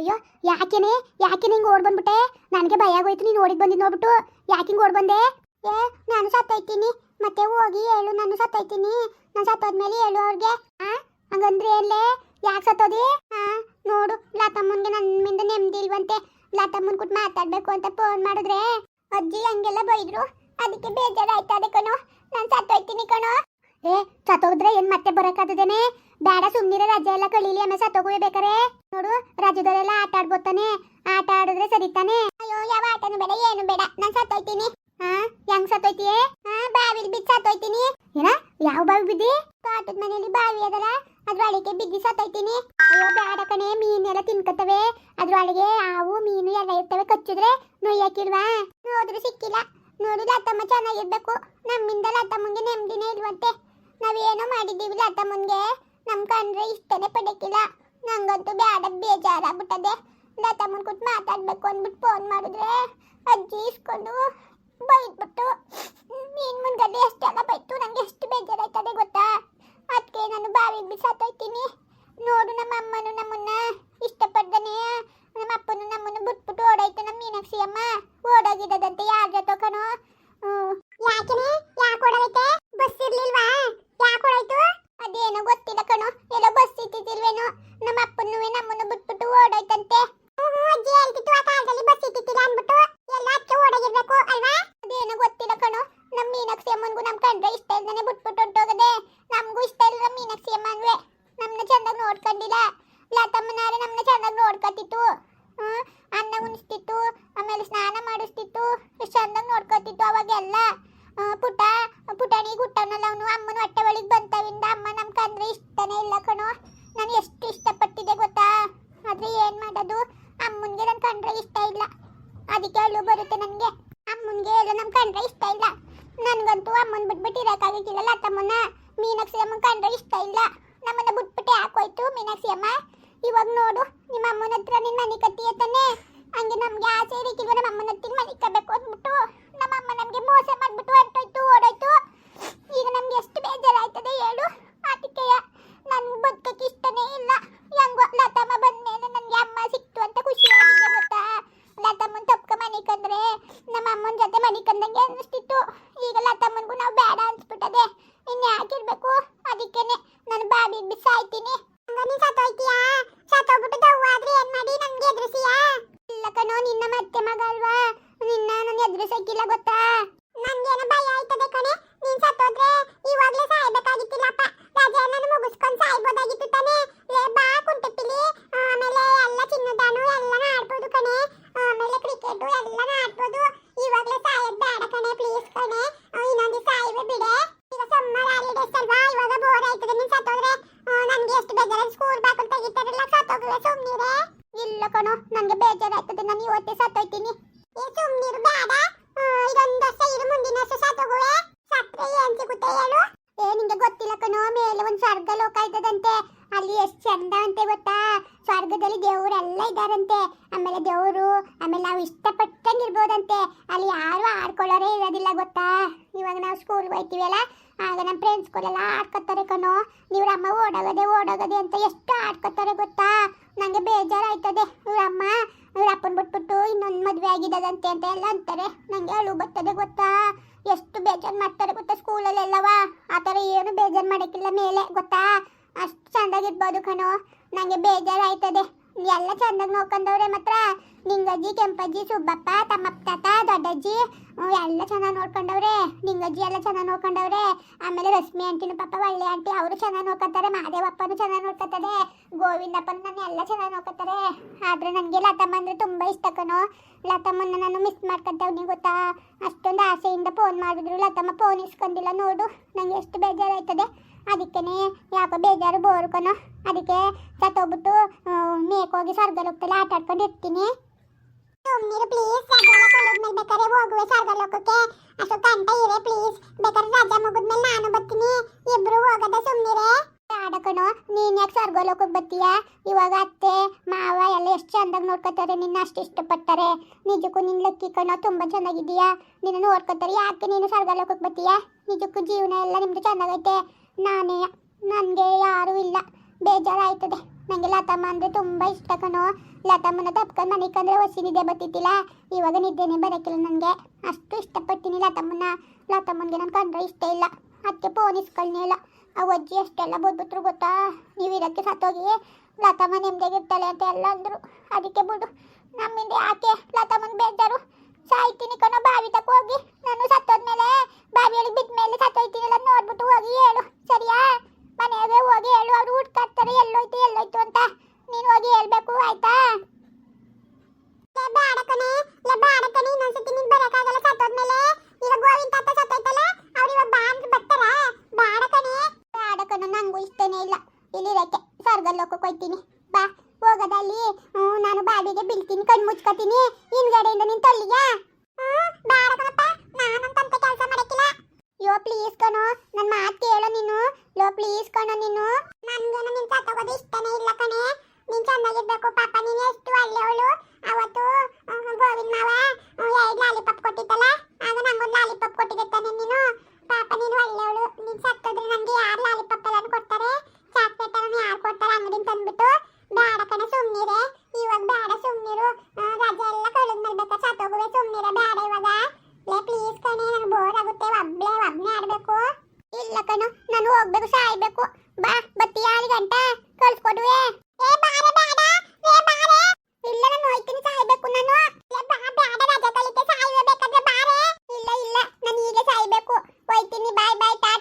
ಅಯ್ಯೋ, ಯಾಕೆನೆ? ಯಾಕೆ ಹಿಂಗೆ ಓಡ್ ಬಂದ್ಬಿಟ್ಟೆ? ನನಗೆ ಭಯ ಆಗೋಯ್ತು, ನೀನು ಓಡಿಗೆ ಬಂದಿದ್ದು ನೋಡ್ಬಿಟ್ಟು. ಯಾಕೆ ಹಿಂಗೆ ಓಡ್ ಬಂದೆ? ಏ, ನಾನು ಸತ್ತೈತೀನಿ ಮತ್ತೆ ಹೋಗಿ ಹೇಳು, ನಾನು ಸತ್ತೈತೀನಿ ನಾನು ಸತ್ತೋದ್ಮೇಲೆ ಹೇಳು ಅವ್ರಿಗೆ. ಆ, ಹಂಗಂದ್ರೆ ಎಲ್ಲೇ ಯಾಕೆ ಸತ್ತೋದಿ? ಹಾ ನೋಡು, ಲತಮ್ಮನ್ಗೆ ನನ್ನಿಂದ ನೆಮ್ಮದಿ ಇಲ್ವಂತೆ. ಲತಮ್ಮನ್ ಕೂತ್ ಮಾತಾಡ್ಬೇಕು ಅಂತ ಫೋನ್ ಮಾಡಿದ್ರೆ. ಅಜ್ಜಿ ಹಂಗೆಲ್ಲ ಬೈದ್ರು. ಅದಕ್ಕೆ ಬೇಜಾರಾಯ್ತು ಕಣೋ. ನಾನು ಸತ್ತೋಯ್ತೀನಿ ಕಣೋ. ಏ, ಸತ್ತೋದ್ರೆ ಏನ್ ಮತ್ತೆ ಬರಕಾದದೇನೆ ಬೇಡ, ಸುಮ್ನಿರ, ರಜೆ ಎಲ್ಲ ಕಳೀಲಿ ಆಮೇಲೆ ಸತ್ತೋಗುವೆ ಬೇಕಾರೆ ನೋಡು ರಜದಲ್ಲೆಲ್ಲ ಆಟ ಆಡ್ಬೋತಾನೆ ಆಟ ಆಡಿದ್ರೆ ಸರಿತಾನೆ ಅಯ್ಯೋ, ಯಾವ ಆಟನು ಬೇಡ, ಏನು ಬೇಡ. ನಾನು ಸತ್ತೋಯ್ತೀನಿ. ಹಾ ಹೆಂಗ್ ಸತ್ತೋಯ್ತಿಯೇ? ಹಾ ಬಾವಿಲಿ ಬಿದ್ದು ಸತ್ತೋಯ್ತೀನಿ. ಏನ, ಯಾವ ಬಾವಿ ಬಿದ್ದಿ? ತೋಟದ ಮನೆಯಲ್ಲಿ ಬಾವಿ ಅದಲ್ಲ ಅದ್ರೊಳಗೆ ಬಿದ್ದು ಸತ್ತೋಯ್ತೀನಿ. ಅಯ್ಯೋ, ಬೇಡ ಕಣೆ, ಮೀನೆಲ್ಲ ತಿನ್ಕತ್ತವೆ. ಅದ್ರೊಳಗೆ ಹಾವು ಮೀನು ಎಲ್ಲ ಇರ್ತವೆ, ಕಚ್ಚಿದ್ರೆ ನೋಯ್ಯಾಕಿಲ್ವಾ ನೋಡಿದ್ರು ಸಿಕ್ಕಿಲ್ಲ. ನೋಡು, ಲತಮ್ಮ ಚೆನ್ನಾಗಿರ್ಬೇಕು. ನಮ್ಮಿಂದ ಲತ್ತಮ್ಮಂಗೆ ನೆಮ್ಮದಿನೇ ಇಲ್ವಂತೆ. ನಾವೇನೋ ಮಾಡಿದ್ದೀವಿ ಲತಮ್ಮನ್ಗೆ ನಮ್ ಕಂಡ್ರೆ ಇಷ್ಟನೇ ಪಡಕಿಲ್ಲ. ನಂಗಂತೂ ಬೇಡ ಬೇಜಾರಾಗ್ಬಿಟ್ಟದೆ. ಲತಮ್ಮನ ಕೂತ್ ಮಾತಾಡ್ಬೇಕು ಅಂದ್ಬಿಟ್ಟು ಫೋನ್ ಮಾಡಿದ್ರೆ ಅಜ್ಜಿ ಇಸ್ಕೊಂಡು ಬೈದ್ಬಿಟ್ಟು, ನೀನ್ ಮುಂದೆ ಎಷ್ಟೆಲ್ಲ ಬೈತು? ನಂಗೆ ಎಷ್ಟು ಬೇಜಾರಾಯ್ತದೆ ಗೊತ್ತಾ? ಅದಕ್ಕೆ ನಾನು ಬಾವಿಗೆ ಬಿಸಾತೋಯ್ತೀನಿ ನೋಡು ನಮ್ಮ ಅಮ್ಮನು ನಮ್ಮನ್ನ ಇಷ್ಟಪಡ್ದಾನೆ. ನಮ್ಮ ಅಪ್ಪನು ನಮ್ಮನ್ನು ಬಿಟ್ಬಿಟ್ಟು ಓಡಾಯ್ತು ನಮ್ಮ ಮೀನಾಕ್ಷಿ ಅಮ್ಮ ಓಡೋಗಿದ್ದದಂತೆ ಯಾರ ಜೊತೆ ಕಣೋ ಯಾಕೆನೆ ಯಾಕೆ ಓಡಾಡೈತೆ ಬಸ್ ಇರ್ಲಿಲ್ವಾ ಯಾಕೆ ಓಡಾಯ್ತು ಅದೇನೋ ಗೊತ್ತಿಲ್ಲ ಕಣೋ ಎಲ್ಲೋ ಬಸ್ ಇತ್ತಿಲ್ವೇನೋ ನಮ್ಮ ಅಪ್ಪನ್ನು ನಮ್ಮನ್ನು ಬಿಟ್ಬಿಟ್ಟು ಓಡಾಯ್ತಂತೆ ಅಜ್ಜಿ ಹೇಳ್ತಿತ್ತು ಆ ಕಾಲದಲ್ಲಿ ಬಸ್ ಇತ್ತಿಲ್ಲ ಅನ್ಬಿಟ್ಟು ಎಲ್ಲ ಅದಕ್ಕೆ ಓಡಾಗಿರ್ಬೇಕು ಅಲ್ವಾ ಅದೇನೋ ಗೊತ್ತಿಲ್ಲ ಕಣೋ ನಮ್ಮ ಮೀನಾಕ್ಷಿ ಅಮ್ಮನ್ಗೂ ನಮ್ ಕಂಡ್ರೆ ಇಷ್ಟ ಇಲ್ದಾನೆ ಬಿಟ್ಬಿಟ್ಟು ಹೊಟ್ಟೋಗದೆ ನಮಗೂ ಇಷ್ಟ ಇಲ್ಲ ನಮ್ಮ ಮೀನಾಕ್ಷಿ ಅಮ್ಮ ಅನ್ವೆ ನಮ್ಮನ್ನ ಚಂದಾಗಿ ನೋಡ್ಕೊಂಡಿಲ್ಲ ಲತಮ್ಮನಾರೆ ನಮ್ಮನ್ನ ಚಂದಾಗಿ ನೋಡ್ಕೊತಿತ್ತು ಹ್ಮ್, ಅನ್ನ ಉಣಿಸ್ತಿತ್ತು ಆಮೇಲೆ ಸ್ನಾನ ಮಾಡಿಸ್ತಿತ್ತು. ಎಷ್ಟು ಚಂದಾಗಿ ನೋಡ್ಕೊತಿತ್ತು ಅವಾಗೆಲ್ಲ. ಪುಟ, ಪುಟಾಣಿ ಗುಟ್ಟನಲ್ಲ ಅವನು ಅಮ್ಮನ ಹೊಟ್ಟೆ ಒಳಗೆ ಬಂತವಿಂದ ಅಮ್ಮ ನಮ್ಮ ಕಂದ್ರೆ ಇಷ್ಟನೇ ಇಲ್ಲ ಕಣೋ. ನಾನು ಎಷ್ಟು ಇಷ್ಟಪಟ್ಟಿದ್ದೆ ಗೊತ್ತಾ? ಆದರೆ ಏನು ಮಾಡೋದು? ಅಮ್ಮನಿಗೆ ನನ್ನ ಕಂಡ್ರೆ ಇಷ್ಟ ಇಲ್ಲ. ಅದಕ್ಕೆ ಅಳು ಬರುತ್ತೆ ನನಗೆ. ಅಮ್ಮನಿಗೆ ಎಲ್ಲ ನಮ್ ಕಂಡ್ರೆ ಇಷ್ಟ ಇಲ್ಲ. ನನಗಂತೂ ಅಮ್ಮನ್ ಬಿಟ್ಬಿಟ್ಟು ಇರಕ್ಕಾಗಿಲ್ಲ ಲತಮ್ಮನ ಮೀನಾಕ್ಷಿ ಅಮ್ಮ ಕಂಡ್ರೆ ಇಷ್ಟ ಇಲ್ಲ. ನಮ್ಮನ್ನ ಬಿಟ್ಬಿಟ್ಟು ಯಾಕೋಯ್ತು ಮೀನಾಕ್ಷಿ ಅಮ್ಮ ಇವಾಗ ನೋಡು, ನಿಮ್ಮ ಅಮ್ಮನ ಹತ್ರ ನಿನ್ನ ಮನೆ ಕಟ್ಟಿಯ ತಾನೆ ಹಂಗೆ ನಮ್ಗೆ ಆಸೆ ಇರಕ್ಕಿಲ್ವ ನಮ್ಮ ಅಮ್ಮನ ಹತ್ತಿರ ಮನೆ ಅಂದ್ಬಿಟ್ಟು ನಮ್ಮ ಅಮ್ಮ ನಮ್ಗೆ ಮೋಸ ಮಾಡ್ಬಿಟ್ಟು ಹೊರಟೋಯ್ತು, ಓಡೋಯ್ತು. ಈಗ ನಮ್ಗೆ ಎಷ್ಟು ಬೇಜಾರಾಯ್ತದೆ ಹೇಳು? ಅದಕ್ಕೆ ನನ್ಗೆ ಬದುಕಕ್ಕೆ ಇಷ್ಟನೇ ಇಲ್ಲ. ಹೆಂಗೋ ಲತಮ್ಮ ಬಂದ್ಮೇಲೆ ನನಗೆ ಅಮ್ಮ ಸಿಕ್ತು ಅಂತ ಖುಷಿ ಆಗಿದೆ ಗೊತ್ತಾ? ಲತಮ್ಮನ ತಪ್ಕ ಮನೆ ಕಂಡ್ರೆ ನಮ್ಮ ಅಮ್ಮನ ಜೊತೆ ಮನೆ ಕಂಡಂಗೆ ಅನ್ನಿಸ್ತಿತ್ತು. ಈಗ ಲತಮ್ಮನಿಗೂ ನಾವು ಬೇಡ ಅನ್ಸ್ಬಿಟ್ಟದೆ. ಯಾಕೆ ಯಾಕಿರ್ಬೇಕು ಅದಕ್ಕೇನೆ ನಾನು ಬಾವಿ ಬಿಸಾಯ್ತೀನಿ. ಸತ್ತೋಗ್ಬಿಟ್ಟು ದವ್ವಾದ್ರೆ ಏನು ಮಾಡಿ? ನನಗೆ ಎದುರಿಸಿಯಾ? ಇಲ್ಲ ಕಣೋ ನಿನ್ನ ಮತ್ತೆ ಮಗ ಅಲ್ವಾ? ನಿನ್ನ ನಾನು ಎದುರಿಸಕ್ಕಿಲ್ಲ ಗೊತ್ತಾ? ನಂಗೇನೋ ಭಯ ಅಂತೆ ಗೊತ್ತಾ? ಸ್ವರ್ಗದಲ್ಲಿ ದೇವರೆಲ್ಲ ಇದ್ದಾರಂತೆ. ಆಮೇಲೆ ದೇವರು, ಆಮೇಲೆ ನಾವು ಇಷ್ಟಪಟ್ಟಂಗಿರ್ಬೋದಂತೆ. ಅಲ್ಲಿ ಯಾರು ಆಡ್ಕೊಳ್ಳೋರೇ ಇರೋದಿಲ್ಲ ಗೊತ್ತಾ? ಇವಾಗ ನಾವು ಸ್ಕೂಲ್ಗೆ ಹೋಯ್ತೀವಲ್ಲ ಆಗ ನಮ್ಮ ಫ್ರೆಂಡ್ಸ್ಗಳೆಲ್ಲ ಆಡ್ಕೊತಾರೆ ಕಣೋ. ಇವ್ರ ಅಮ್ಮ ಓಡೋಗದೆ ಓಡೋಗದೆ ಅಂತ ಎಷ್ಟು ಆಡ್ಕೊತಾರೆ ಗೊತ್ತಾ? ನನಗೆ ಬೇಜಾರಾಯ್ತದೆ. ಇವ್ರ ಅಮ್ಮ ಇವ್ರ ಅಪ್ಪನ ಬಿಟ್ಬಿಟ್ಟು ಇನ್ನೊಂದು ಮದುವೆ ಆಗಿದ್ದದಂತೆ ಅಂತ ಎಲ್ಲ ಅಂತಾರೆ. ನನಗೆ ಅಳು ಬರ್ತದೆ ಗೊತ್ತಾ? ಎಷ್ಟು ಬೇಜಾರು ಮಾಡ್ತಾರೆ ಗೊತ್ತಾ ಸ್ಕೂಲಲ್ಲೆಲ್ಲವಾ ಆ ಥರ ಏನು ಬೇಜಾರು ಮಾಡೋಕ್ಕಿಲ್ಲ ಮೇಲೆ, ಗೊತ್ತಾ? ಅಷ್ಟು ಚೆಂದಾಗಿರ್ಬೋದು ಕಣೋ. ನಂಗೆ ಬೇಜಾರಾಯ್ತದೆ. ಎಲ್ಲ ಚಂದಾಗಿ ನೋಡ್ಕೊಂಡವ್ರೆ ಮಾತ್ರ. ನಿಂಗಜ್ಜಿ, ಕೆಂಪಜ್ಜಿ, ಸುಬ್ಬಪ್ಪ, ತಮ್ಮಪ್ಪ, ತಾತ, ದೊಡ್ಡಜ್ಜಿ ಎಲ್ಲ ಚೆನ್ನಾಗಿ ನೋಡ್ಕೊಂಡವ್ರೆ. ನಿಂಗಜ್ಜಿ ಎಲ್ಲ ಚೆನ್ನಾಗಿ ನೋಡ್ಕೊಂಡವ್ರೆ. ಆಮೇಲೆ ರಶ್ಮಿ ಆಂಟಿನ ಪಾಪ ಒಳ್ಳೆ ಆಂಟಿ. ಅವರು ಚೆನ್ನಾಗಿ ನೋಡ್ಕೊತಾರೆ. ಮಹಾದೇವಪ್ಪನು ಚೆನ್ನಾಗಿ ನೋಡ್ಕೊತಾರೆ. ಗೋವಿಂದಪ್ಪನ ನಾನು ಎಲ್ಲ ಚೆನ್ನಾಗಿ ನೋಡ್ಕೊತಾರೆ. ಆದ್ರೆ ನನಗೆ ಲತಮ್ಮ ಅಂದ್ರೆ ತುಂಬಾ ಇಷ್ಟ ಲತಮ್ಮನ ನಾನು ಮಿಸ್ ಮಾಡ್ಕೊಂತವ್ನಿ ಗೊತ್ತಾ? ಅಷ್ಟೊಂದು ಫೋನ್ ಮಾಡಿದ್ರು ಲತಮ್ಮ ಫೋನ್ ಇಸ್ಕೊಂಡಿಲ್ಲ, ನೋಡು, ನಂಗೆ ಎಷ್ಟು ಬೇಜಾರಾಯ್ತದೆ. ಅದಕ್ಕೇನೆ ಯಾಕೋ ಬೇಜಾರು ಬೋರು ಕಣೋ ಅದಕ್ಕೆ ಸತ್ತೋಗ್ಬಿಟ್ಟು ಮೇಕೋಗಿ ಸ್ವರ್ಗಲೋಕದಲ್ಲಿ ಆಟ ಆಡ್ಕೊಂಡು ಇರ್ತೀನಿ. ಸುಮ್ಮನಿರು ಪ್ಲೀಸ್ ಅಷ್ಟು ಕಂಟ ಇರೆ ಪ್ಲೀಸ್ ಬೇಕಾದ್ರೆ ರಜಾ ಮುಗಿದ್ಮೇಲೆ ನಾನು ಬರ್ತೀನಿ. ಇಬ್ರು ಹೋಗದ ಸುಮ್ಮನಿರೆ ನೀನ್ ಯಾಕೆ ಸ್ವರ್ಗಲೋಕಕ್ಕೆ ಬರ್ತೀಯಾ? ಇವಾಗ ಅತ್ತೆ, ಮಾವ ಎಲ್ಲ ಎಷ್ಟು ಚಂದಾಗಿ ನೋಡ್ಕೋತಾರೆ, ನಿನ್ನ ಅಷ್ಟು ಇಷ್ಟಪಡ್ತಾರೆ. ನಿಜಕ್ಕೂ ನಿನ್ ಲಕ್ಕಿ ಕಣ್ಣು ತುಂಬಾ ಚೆನ್ನಾಗಿದೀಯಾ? ನಿನ್ನ ನೋಡ್ಕೊತಾರೆ, ಯಾಕೆ ನೀನು ಸ್ವರ್ಗಲೋಕಕ್ಕೆ ಬರ್ತೀಯಾ? ನಿಜಕ್ಕೂ ಜೀವನ ಎಲ್ಲ ನಿಮ್ದು ಚೆನ್ನಾಗೈತೆ ನಾನೇ, ನನಗೆ ಯಾರೂ ಇಲ್ಲ. ಬೇಜಾರಾಯ್ತದೆ. ನಂಗೆ ಲತಮ್ಮ ಅಂದ್ರೆ ತುಂಬಾ ಇಷ್ಟ ಕಣೋ. ಲತಮ್ಮನ ತಪ್ಕೊಂಡು ಮನೆಗೆ ಕಂದ್ರೆ ನಿದ್ದೆ ಬರ್ತಿದ್ದಿಲ್ಲ ಇವಾಗ ನಿದ್ದೆನೇ ಬರೋಕ್ಕಿಲ್ಲ ನನಗೆ. ಅಷ್ಟು ಇಷ್ಟಪಡ್ತೀನಿ ಲತಮ್ಮನ ಲತಮ್ಮನಿಗೆ ನಾನು ಕಂಡ್ರೆ ಇಷ್ಟ ಇಲ್ಲ. ಅದಕ್ಕೆ ಫೋನ್ ಇಲ್ಲ. ಆ ಅಜ್ಜಿ ಅಷ್ಟೆಲ್ಲ ಬೋದ್ಬಿಟ್ರು ಗೊತ್ತಾ? ನೀವು ಇದಕ್ಕೆ ಸತ್ತೋಗಿ ಲತಮ್ಮ ನೆಮ್ಮದಿಯಾಗಿರ್ತಾಳೆ ಅಂತ ಎಲ್ಲ ಅಂದರು. ಅದಕ್ಕೆ ಬಿಡು. ನಮ್ಮಿಂದ ಯಾಕೆ ಲತಮ್ಮನ ಬೇಜಾರು? ಸಾಯ್ತೀನಿ ಕಣೋ, ಬಾವಿ ತಕ ಹೋಗಿ. ನಾನು ಸತ್ತೋದ್ಮೇಲೆ ಬಾವಿಯೊಳಗೆ ಬಿದ್ದ ಮೇಲೆ ಸತ್ತೋಯ್ತೀನಲ್ಲ ನೋಡ್ಬಿಟ್ಟು ಹೋಗಿ ಹೇಳು ಸರಿಯಾ ಮನೆಯಾಗೆ ಹೋಗಿ ಹೇಳು ಅವ್ರು ಹುಡ್ಕಾಡ್ತಾರೆ ಎಲ್ಲೋಯ್ತು ಎಲ್ಲೋಯ್ತು ಅಂತ ನೀನು ಹೋಗಿ ಹೇಳ್ಬೇಕು ಆಯ್ತಾ ಬೇಡ ಕಣೆ ಲೇ ಬೇಡ ಕಣೆ ಇನ್ನೊಂದ್ಸತಿ ನೀನ್ ಬರಕ್ಕಾಗಲ್ಲ ಸತ್ತೋದ್ಮೇಲೆ ಈಗ ಗೋವಿಂದ ತಾತ ಸತ್ತೋಯ್ತಲ್ಲ ಅವ್ರು ಇವಾಗ ಬಾ ಅಂತ ಬರ್ತಾರ ಬೇಡ ಕಣೆ ಬೇಡ ಕಣೆ ನಂಗೂ ಇಷ್ಟನೇ ಇಲ್ಲ ಇಲ್ಲಿರಕ್ಕೆ ಸ್ವರ್ಗಲ್ಲೋಕಕ್ಕೆ ಹೋಯ್ತೀನಿ. ಬಾ, ಹೋಗೋದಲ್ಲಿ ನಾನು ಬಾಡಿಗೆ ಬೀಳ್ತೀನಿ, ಕಣ್ಣು ಮುಚ್ಕೋತೀನಿ. ಹಿಂದ್ಗಡೆಯಿಂದ ನಿನ್ ತೊಲ್ಲಿಗೆ? ಯೋ ಪ್ಲೀಸ್ ಕಣೋ ನನ್ನ ಮಾತು ಕೇಳೋ ನೀನು. ಲೋ ಪ್ಲೀಸ್ ಕಣೋ ನೀನು. ನನಗೇನು ನಿನ್ ಸತ್ತೋಗೋದು ಇಷ್ಟನೇ ಇಲ್ಲ ಕಣೆ. ನೀನ್ ಚೆನ್ನಾಗಿರ್ಬೇಕು, ಪಾಪ, ನೀನು ಎಷ್ಟು ಒಳ್ಳೆಯವಳು. ಅವತ್ತು ಗೋವಿಂದ ಮಾವ ಎರಡು ಲಾಲಿಪಾಪ್ ಕೊಟ್ಟಿದ್ದಲ್ಲ, ಆಗ ನಂಗೊಂದು ಲಾಲಿಪಾಪ್ ಕೊಟ್ಟಿದ್ದೆ ತಾನೆ ನೀನು. ಪಾಪ ನೀನು ಒಳ್ಳೆಯವಳು ನೀನ್ ಸತ್ತೋದ್ರೆ ನಂಗೆ ಯಾರು ಲಾಲಿಪಾಪ್ ಎಲ್ಲ ಕೊಡ್ತಾರೆ ಚಾಕ್ಲೇಟ್ ಎಲ್ಲ ಯಾರು ಕೊಡ್ತಾರೆ ಅಂಗಡಿನ ತಂದ್ಬಿಟ್ಟು ಬೇಡ ಕಣ ಸುಮ್ನಿರೆ ಇವಾಗ ಬೇಡ ಸುಮ್ನಿರು ಆ, ರಜೆ ಎಲ್ಲ ಕಳೆದ್ಮೇಲೆ ಬೇಕಾ ಸತ್ತೋಗುವೆ ಸುಮ್ನಿರೆ ಬೇಡ ಇವಾಗ ಲೇ ಪ್ಲೀಸ್ ಕಣೆ ನನಗೆ ಬೋರ್ ಆಗುತ್ತೆ ಒಬ್ಳೆ ಒಬ್ನೇ ಆಡ್ಬೇಕು ಇಲ್ಲ ಕಣು, ನಾನು ಹೋಗ್ಬೇಕು, ಸಾಯ್ಬೇಕು. ಬಾ, ಬತ್ತಿ ಆರು ಗಂಟ ಕಳ್ಸ್ಕೊಡುವೆ ಏ. ಬಾರೆ, ಬೇಡ. ಏ, ಬಾರೆ. ಇಲ್ಲ, ನಾನು ಹೋಯ್ತೀನಿ, ಸಾಯ್ಬೇಕು ನಾನು. ಏ ಬಾ, ಬೇಡ, ರಜೆ ಕಳಿತೆ ಸಾಯುವೆ ಬಾರೆ. ಇಲ್ಲ ಇಲ್ಲ, ನಾನು ಈಗ ಸಾಯ್ಬೇಕು. ಹೋಯ್ತೀನಿ, ಬಾಯ್ ಬಾಯ್, ಟಾಟಾ.